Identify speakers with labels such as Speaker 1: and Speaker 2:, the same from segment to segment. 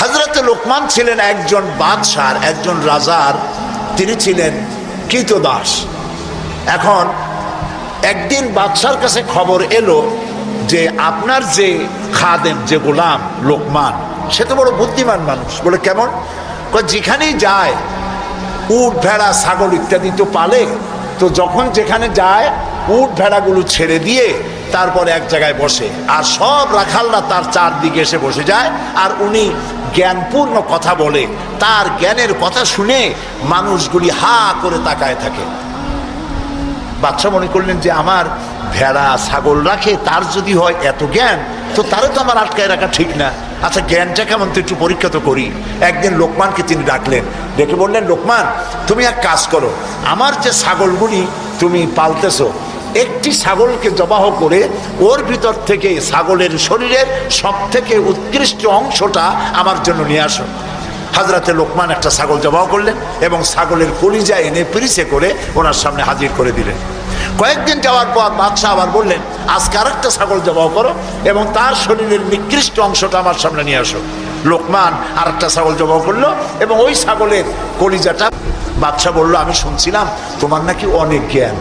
Speaker 1: হজরত লোকমান ছিলেন একজন বাদশার, একজন রাজার। তিনি ছিলেন কৃতদাস। এখন একদিন বাদশার কাছে খবর এলো যে আপনার যে খাদেম, যে গোলাম লোকমান, সে তো বড় বুদ্ধিমান মানুষ। বলে, কেমন? যেখানেই যায়, উট, ভেড়া, ছাগল ইত্যাদি তো পালে, তো যখন যেখানে যায়, উট, ভেড়াগুলো ছেড়ে দিয়ে তারপরে এক জায়গায় বসে। আর সব রাখালরা তার চারদিকে এসে বসে যায়, আর উনি জ্ঞানপূর্ণ কথা বলে, তার জ্ঞানের কথা শুনে মানুষগুলি হা করে তাকায় থাকে। বাচ্চা মনে করলেন যে, আমার ভেড়া, ছাগল রাখে, তার যদি হয় এত জ্ঞান, তো তারও তো আমার আটকায় রাখা ঠিক না। আচ্ছা জ্ঞানটা কেমন? তো একটু পরীক্ষা তো করি। একদিন লোকমানকে তিনি ডাকলেন, ডেকে বললেন, লোকমান, তুমি এক কাজ করো, আমার যে ছাগলগুলি তুমি পালতেছো একটি ছাগলকে জবাহ করে ওর ভিতর থেকে ছাগলের শরীরের সব থেকে উৎকৃষ্ট অংশটা আমার জন্য নিয়ে আসো। হাজরাতে লোকমান একটা ছাগল জবাহ করলেন এবং ছাগলের কলিজা এনে পিরিচে করে ওনার সামনে হাজির করে দিলেন। কয়েকদিন যাওয়ার পর বাদশাহ আবার বললেন, আজকে আরেকটা ছাগল জবাহ করো এবং তার শরীরের নিকৃষ্ট অংশটা আমার সামনে নিয়ে আসো। লোকমান আরেকটা ছাগল জবাহ করল এবং ওই ছাগলের কলিজাটা বাদশাহ বলল, আমি শুনছিলাম তোমার নাকি অনেক জ্ঞান।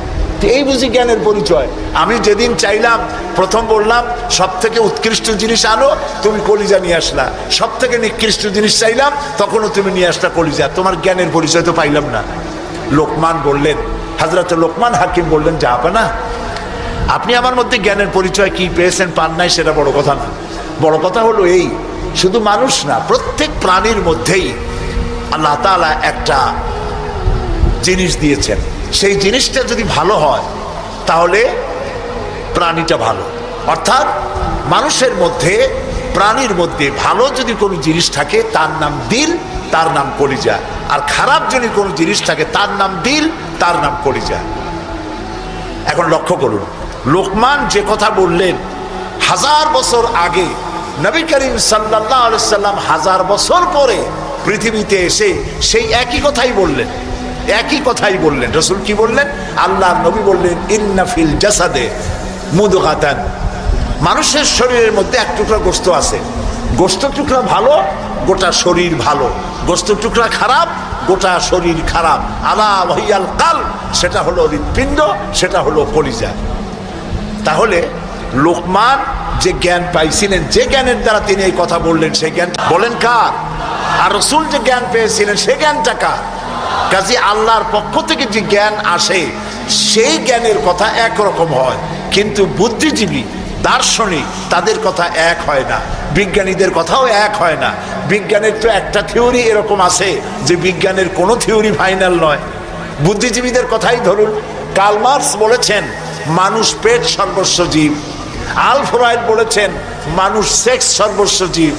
Speaker 1: এই বুঝি জ্ঞানের পরিচয়। আমি যেদিন চাইলাম, প্রথম বললাম সব থেকে উৎকৃষ্ট জিনিস আনো, তুমি কলিজা নিয়ে আসলা। সব থেকে নিকৃষ্ট জিনিস চাইলাম, তখনও তুমি নিয়ে আসলা কলিজা। তোমার জ্ঞানের পরিচয় তো পাইলাম না। লোকমান বললেন, হাজরত লোকমান হাকিম বললেন, যা না। আপনি আমার মধ্যে জ্ঞানের পরিচয় কি পেয়েছেন পান নাই, সেটা বড় কথা না। বড় কথা হলো এই, শুধু মানুষ না, প্রত্যেক প্রাণীর মধ্যেই আল্লাহ তাআলা একটা জিনিস দিয়েছেন। সেই জিনিসটা যদি ভালো হয়, তাহলে প্রাণীটা ভালো। অর্থাৎ মানুষের মধ্যে, প্রাণীর মধ্যে ভালো যদি কোনো জিনিস থাকে, তার নাম দিল, তার নাম কলিজা। আর খারাপ যদি কোনো জিনিস থাকে, তার নাম দিল, তার নাম কলিজা। এখন লক্ষ্য করুন, লোকমান যে কথা বললেন, হাজার বছর আগে নবী করিম সাল্লাহ সাল্লাম হাজার বছর পরে পৃথিবীতে এসে সেই একই কথাই বললেন। একই কথাই বললেন। রসুল কি বললেন? আল্লাহ নবী বললেন ইন্নাফিল জাসাদে মুদগাতান। মানুষের শরীরের মধ্যে এক টুকরা গোস্ত আছে। গোস্ত টুকরা ভালো, গোটা শরীর ভালো। গোস্ত টুকরা খারাপ, গোটা শরীর খারাপ। আলা ভহিয়াল কাল সেটা হলো হৃৎপিণ্ড, সেটা হলো কলিজা। তাহলে লোকমান যে জ্ঞান পাইছিলেন, যে জ্ঞানের দ্বারা তিনি এই কথা বললেন, সেই জ্ঞান বলেন কার? আর রসুল যে জ্ঞান পেয়েছিলেন সে জ্ঞানটা কার? কাজে আল্লাহর পক্ষ থেকে যে জ্ঞান আসে, সেই জ্ঞানের কথা একরকম হয়। কিন্তু বুদ্ধিজীবী, দার্শনিক, তাদের কথা এক হয় না। বিজ্ঞানীদের কথাও এক হয় না। বিজ্ঞানের তো একটা থিওরি এরকম আছে যে বিজ্ঞানের কোনো থিওরি ফাইনাল নয়। বুদ্ধিজীবীদের কথাই ধরুন। কালমার্স বলেছেন, মানুষ পেট সর্বস্ব জীব। আলফ্রয়েড বলেছেন, মানুষ সেক্স সর্বস্ব জীব।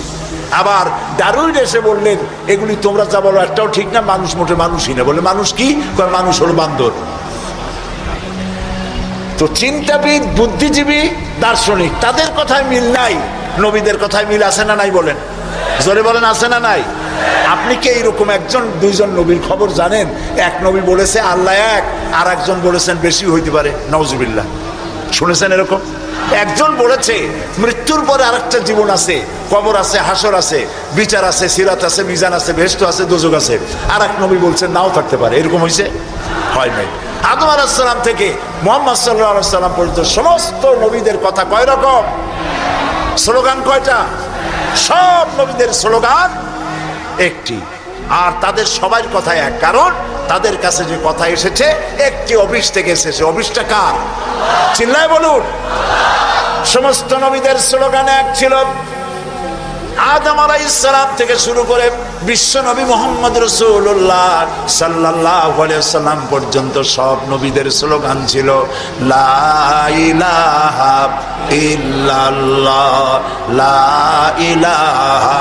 Speaker 1: আবার দারুইন এসে বললেন, এগুলি তোমরা যা বলো, একটাও ঠিক না, মানুষ মোটে মানুষই না। বলে, মানুষ কি? মানুষ হলো বান্দর। তো চিন্তাবিদ, বুদ্ধিজীবী, দার্শনিক, তাদের কথায় মিল নাই, নবীদের কথায় মিল আছে না নাই বলেন। জোরে বলেন, আছে না নাই? আপনি কি এইরকম একজন, দুইজন নবীর খবর জানেন? এক নবী বলেছে, আল্লাহ এক আর একজন বলেছেন বেশি হইতে পারে। নওজুবিল্লাহ শুনেছেন এরকম? একজন বলেছে, মৃত্যুর পরে আরেকটা জীবন আছে, কবর আছে, হাসর আছে, বিচার আছে, সিরাত আছে, মিজান আছে ভেস্ত আছে, দোজক আছে। আর এক নবী বলছেন, নাও থাকতে পারে। এরকম হয়েছে হয় নাই। আদম আলাহিসাল্লাম থেকে মোহাম্মদ সাল্লাম পর্যন্ত সমস্ত নবীদের কথা কয় রকম? স্লোগান কয়টা? সব নবীদের স্লোগান একটি। আর তাদের সবার কথা এক কারণ তাদের কাছে যে কথা এসেছে, একটি অফিস থেকে এসেছে। অফিসটা কার? চিল্লায় বলুন। সমস্ত নবীদের স্লোগান এক ছিল, আদম আলাইসালাম থেকে শুরু করে বিশ্ব নবী মোহাম্মদ রসুল্লাহ সাল্লাহ সাল্লাম পর্যন্ত সব নবীদের স্লোগান ছিল, লা ইলাহা ইল্লাল্লাহ লা ইলাহা লা ইলাহা